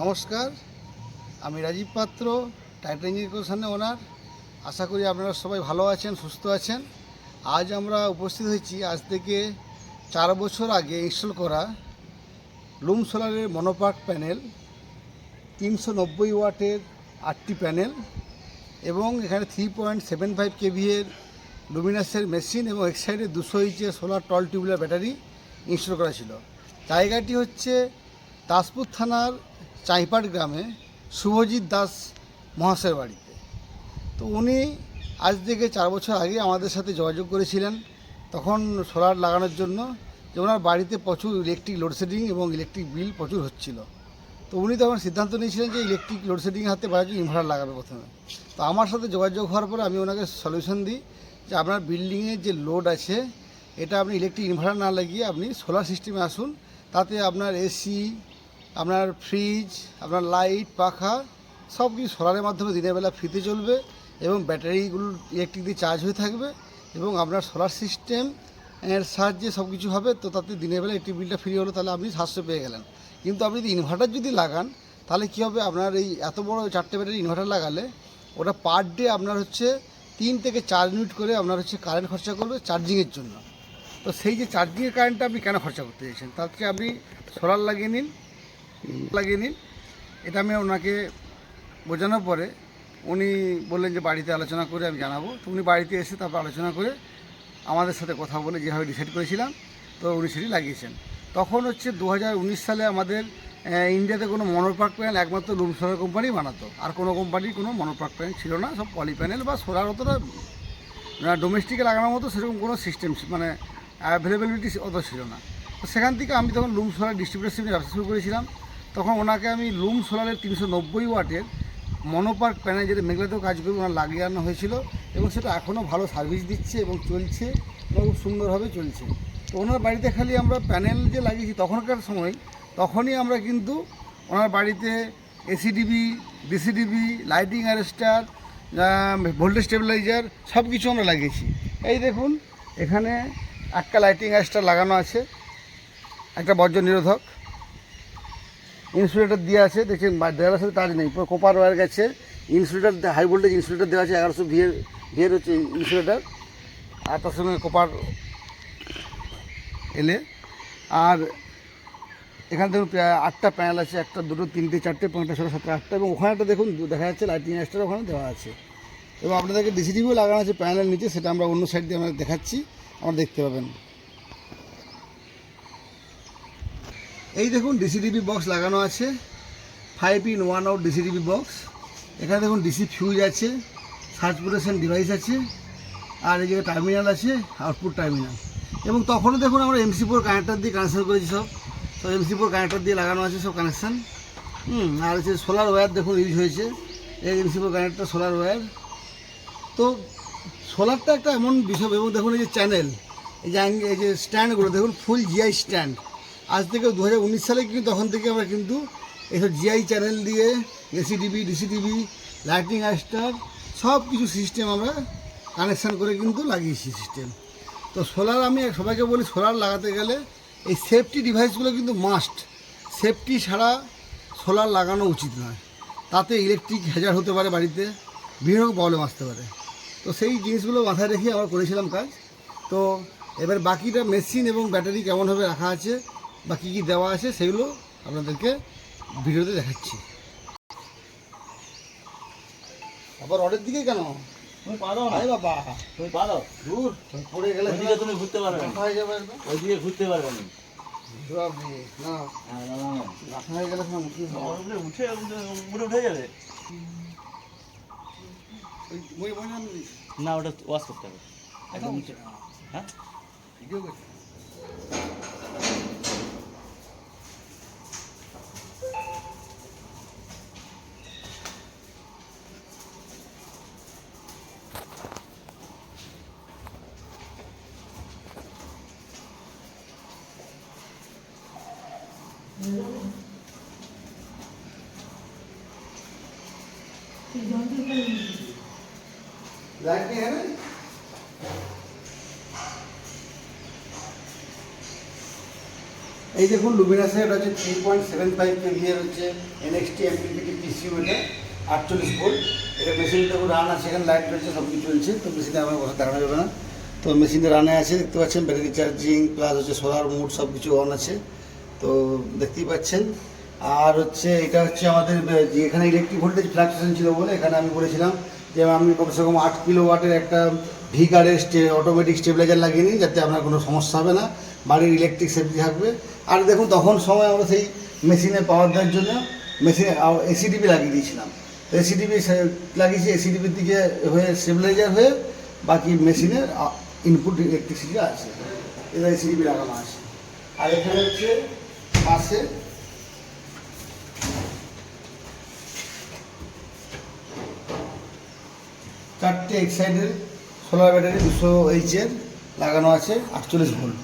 নমস্কার, আমি রাজীব পাত্র টাইটান ইঞ্জিনিয়ার ওনার আশা করি আপনারা সবাই ভালো আছেন, সুস্থ আছেন। আজ আমরা উপস্থিত হয়েছি আজ থেকে চার বছর আগে ইনস্টল করা লুম সোলারের মনোপার্ক প্যানেল তিনশো নব্বই ওয়াটের আটটি প্যানেল এবং এখানে থ্রি পয়েন্ট সেভেন ফাইভ কেভিএর লুমিনাসের মেশিন এবং এক সাইডে দুশো ইঞ্চের solar tall tubular battery install করা ছিল। জায়গাটি হচ্ছে দাসপুর থানার চাইপাট গ্রামে শুভজিৎ দাস মহাশয়ের বাড়িতে। তো উনি আজ থেকে চার বছর আগে আমাদের সাথে যোগাযোগ করেছিলেন। তখন সোলার লাগানোর জন্য যে ওনার বাড়িতে প্রচুর ইলেকট্রিক লোডশেডিং এবং ইলেকট্রিক বিল প্রচুর হচ্ছিল। তো উনি তখন সিদ্ধান্ত নিয়েছিলেন যে ইলেকট্রিক লোডশেডিং হাতে বাড়ার জন্য ইনভার্টার লাগাবে প্রথমে। তো আমার সাথে যোগাযোগ হওয়ার পরে আমি ওনাকে সলিউশন দিই যে আপনার বিল্ডিংয়ে যে লোড আছে, এটা আপনি ইলেকট্রিক ইনভার্টার না লাগিয়ে আপনি সোলার সিস্টেমে আসুন, তাতে আপনার এসি আপনার ফ্রিজ আপনার লাইট পাখা সব কিছু সোলারের মাধ্যমে দিনের বেলা ফ্রিতে চলবে এবং ব্যাটারিগুলো ইলেকট্রিক দিয়ে চার্জ হয়ে থাকবে এবং আপনার সোলার সিস্টেম এর সাহায্যে সব কিছু হবে, তো তাতে দিনের বেলা ইলেকট্রিক বিলটা ফ্রি হলো, তাহলে আপনি সাশ্রয় পেয়ে গেলেন। কিন্তু আপনি যদি ইনভার্টার যদি লাগান, তাহলে কী হবে? আপনার এই এত বড় চারটে ব্যাটারি ইনভার্টার লাগালে ওটা পার ডে আপনার হচ্ছে তিন থেকে চার মিনিট করে আপনার হচ্ছে কারেন্ট খরচা করবে চার্জিংয়ের জন্য। তো সেই যে চার্জিংয়ের কারেন্টটা আপনি কেন খরচা করতে চাইছেন? তার থেকে আপনি সোলার লাগিয়ে নিন লাগিয়ে নিন। এটা আমি ওনাকে বোঝানোর পরে উনি বললেন যে বাড়িতে আলোচনা করে আমি জানাব। তো উনি বাড়িতে এসে তারপর আলোচনা করে আমাদের সাথে কথা বলে যেভাবে ডিসাইড করেছিলাম, তো উনি সেটি লাগিয়েছেন। তখন হচ্ছে দু হাজার উনিশ সালে আমাদের ইন্ডিয়াতে কোনো মনোপার্ক প্যানেল একমাত্র লুম সোলার কোম্পানি বানাতো। আর কোনো কোম্পানির কোনো মনোপার্ক প্যানেল ছিল না, সব পলি প্যানেল বা সোলার অতটা ডোমেস্টিকে লাগানোর মতো সেরকম কোনো সিস্টেম মানে অ্যাভেলেবিলিটি অত ছিল না। তো সেখান থেকে আমি তখন লুম সোলার ডিস্ট্রিবিউটার নিয়ে ব্যবসা শুরু করেছিলাম। তখন ওনাকে আমি লুম সোলারের তিনশো নব্বই ওয়াটের মনোপার্ক প্যানেল যেটা মেঘলাতেও কাজ করে ওনার লাগিয়ে আনা হয়েছিল এবং সেটা এখনও ভালো সার্ভিস দিচ্ছে এবং চলছে এবং খুব সুন্দরভাবে চলছে। তো ওনার বাড়িতে খালি আমরা প্যানেল যে লাগিয়েছি তখনকার সময়, তখনই আমরা কিন্তু ওনার বাড়িতে ACDB DCDB lighting arrester voltage stabiliser সব কিছু আমরা লাগিয়েছি। এই দেখুন, এখানে একটা লাইটিং অ্যারেস্টার লাগানো আছে, একটা বর্জ্য নিরোধক। ইনসুলেটার দেওয়া আছে, দেখছেন দেওয়ালের সাথে তার নেই, পুরো কোপার ওয়্যার গেছে, ইনসুলেটার হাই ভোল্টেজ ইনসুলেটার দেওয়া আছে, এগারোশো ভিয়ের ভিয়ের হচ্ছে ইনসুলেটার, আর তার সঙ্গে কোপার এলে, আর এখানে দেখুন আটটা প্যানেল আছে, একটা, দুটো, তিনটে, চারটে, পাঁচটা, ছটা, সাতটা, আটটা, এবং ওখানে একটা দেখুন দেখা যাচ্ছে লাইটিং এক্সট্রা ওখানে দেওয়া আছে। এবং আপনাদেরকে ডিসিটিভিও লাগানো আছে প্যানেলের নিচে, সেটা আমরা অন্য সাইড দিয়ে আমরা দেখাচ্ছি আমরা দেখতে পাবেন। এই দেখুন ডিসিটিভি বক্স লাগানো আছে। Five in one out DCTV box এখানে দেখুন ডিসি ফিউজ আছে সার্চপুরেশন ডিভাইস আছে, আর এই জায়গায় টার্মিনাল আছে আউটপুট টার্মিনাল এবং তখনও দেখুন আমরা এমসি ফোর কানেক্টার দিয়ে কানেকশন করেছি সব। সব এমসি ফোর কানেক্টার দিয়ে লাগানো আছে সব কানেকশান হুম, আর হচ্ছে সোলার ওয়্যার দেখুন ইউজ হয়েছে। এই MC four connector solar wire তো সোলারটা একটা এমন বিষয়, এবং দেখুন এই যে চ্যানেল এই যে এই যে স্ট্যান্ডগুলো দেখুন ফুল জিআই স্ট্যান্ড আজ থেকে দু হাজার উনিশ সালে কিন্তু তখন থেকে আমরা কিন্তু এইসব জিআই চ্যানেল দিয়ে এসিডিবি ডিসিডিবি লাইটিং অ্যাস্টার সব কিছু সিস্টেম আমরা কানেকশান করে কিন্তু লাগিয়েছি সিস্টেম তো সোলার আমি সবাইকে বলি সোলার লাগাতে গেলে এই সেফটি ডিভাইসগুলো কিন্তু মাস্ট সেফটি ছাড়া সোলার লাগানো উচিত নয়। তাতে ইলেকট্রিক হ্যাজার হতে পারে বাড়িতে বিভিন্ন রকম প্রবলেম আসতে পারে। তো সেই জিনিসগুলো মাথায় রেখে আমরা করেছিলাম কাজ। তো এবার বাকিটা মেশিন এবং ব্যাটারি কেমনভাবে রাখা আছে বা কী কী দেওয়া আছে সেগুলো আপনাদেরকে ভিডিওতে দেখাচ্ছি। আবার রডের দিকে কেন? তুমি পারো না। বাবা। তুমি পারো দূর। পড়ে গেলে তুমি ঘুরতে পারবে হয়ে ওইদিকে ঘুরতে পারবে না। না। হ্যাঁ, না, না, না। মাথা लाइट नहीं है ना এই দেখুন লুমিনাসে এটা হচ্ছে থ্রি পয়েন্ট সেভেন ফাইভ কেভিএর হচ্ছে এনএক্সটি এমপিপিটি পিসিউ এটা আটচল্লিশ ভোল্ট এটা মেশিনটা দেখুন রান আছে এখানে লাইট রয়েছে সব কিছু চলছে তো মেশিনে আমার কথা দেখানো যাবে না তো মেশিনটা রানে আছে দেখতে পাচ্ছেন ব্যাটারি চার্জিং প্লাস হচ্ছে সোলার মুড সব কিছু অন আছে তো দেখতেই পাচ্ছেন। আর হচ্ছে এটা হচ্ছে আমাদের এখানে ইলেকট্রিক ভোল্টেজ ফ্লাকচুয়েশন ছিল বলে এখানে আমি বলেছিলাম যে আমি কমসে কম আট কিলো ওয়াটের একটা ভি গার্ডের স্টে অটোমেটিক স্টেবিলাইজার লাগিয়ে নিই যাতে আপনার কোনো সমস্যা হবে না। বাড়ির ইলেকট্রিক সেফটি থাকবে। আর দেখুন, তখন সময় আমরা সেই মেশিনে পাওয়ার দেওয়ার জন্য মেশিনে এসিডিপি লাগিয়ে দিয়েছিলাম। এসিডিপি লাগিয়েছি এসিডিপির দিকে হয়ে স্টেবিলাইজার হয়ে বাকি মেশিনের ইনপুট ইলেকট্রিসিটি আছে। এটা এসিডিপি লাগানো আছে। আর এখানে হচ্ছে পাশে চারটে এক্সাইডের সোলার ব্যাটারি দুশো এইচের লাগানো আছে আটচল্লিশ ভোল্ট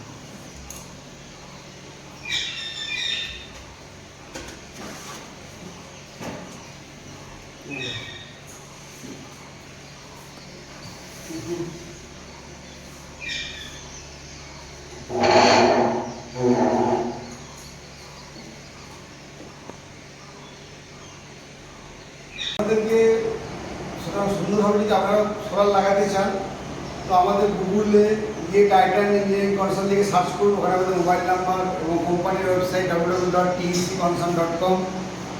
আমাদেরকে সেটা সুন্দরভাবে যদি আপনারা সোলার লাগাতে চান, তো আমাদের গুগলে গিয়ে টাইটান ইঞ্জিনিয়ারিং কনসার্ন থেকে সার্চ করুন, ওখানে আমাদের মোবাইল নাম্বার এবং কোম্পানির website W dot TEC concern dot com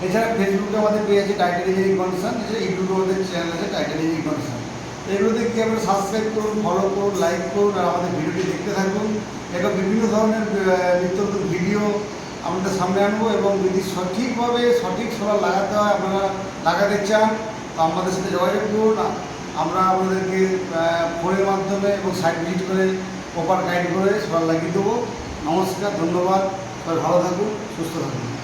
এছাড়া ফেসবুকে আমাদের পেয়ে আছে টাইটান ইঞ্জিনিয়ারিং কনসার্ন এছাড়া ইউটিউবে আমাদের চ্যানেল আছে টাইটান ইঞ্জিনিয়ারিং কনসার্ন এগুলোতে গিয়ে আপনারা সাবস্ক্রাইব করুন ফলো করুন লাইক করুন আর আমাদের ভিডিওটি দেখতে থাকুন। এটা বিভিন্ন ধরনের নিত্য নতুন ভিডিও আমাদের সামনে আনব এবং যদি সঠিকভাবে সঠিক সোলার লাগাতে হয়, আপনারা লাগাতে চান, তো আমাদের সাথে যোগাযোগ করুন। আমরা আপনাদেরকে ফোনের মাধ্যমে এবং সাইট ভিজিট করে প্রপার গাইড করে সবার লাগিয়ে দেবো। নমস্কার, ধন্যবাদ। সবাই ভালো থাকুন, সুস্থ থাকুন।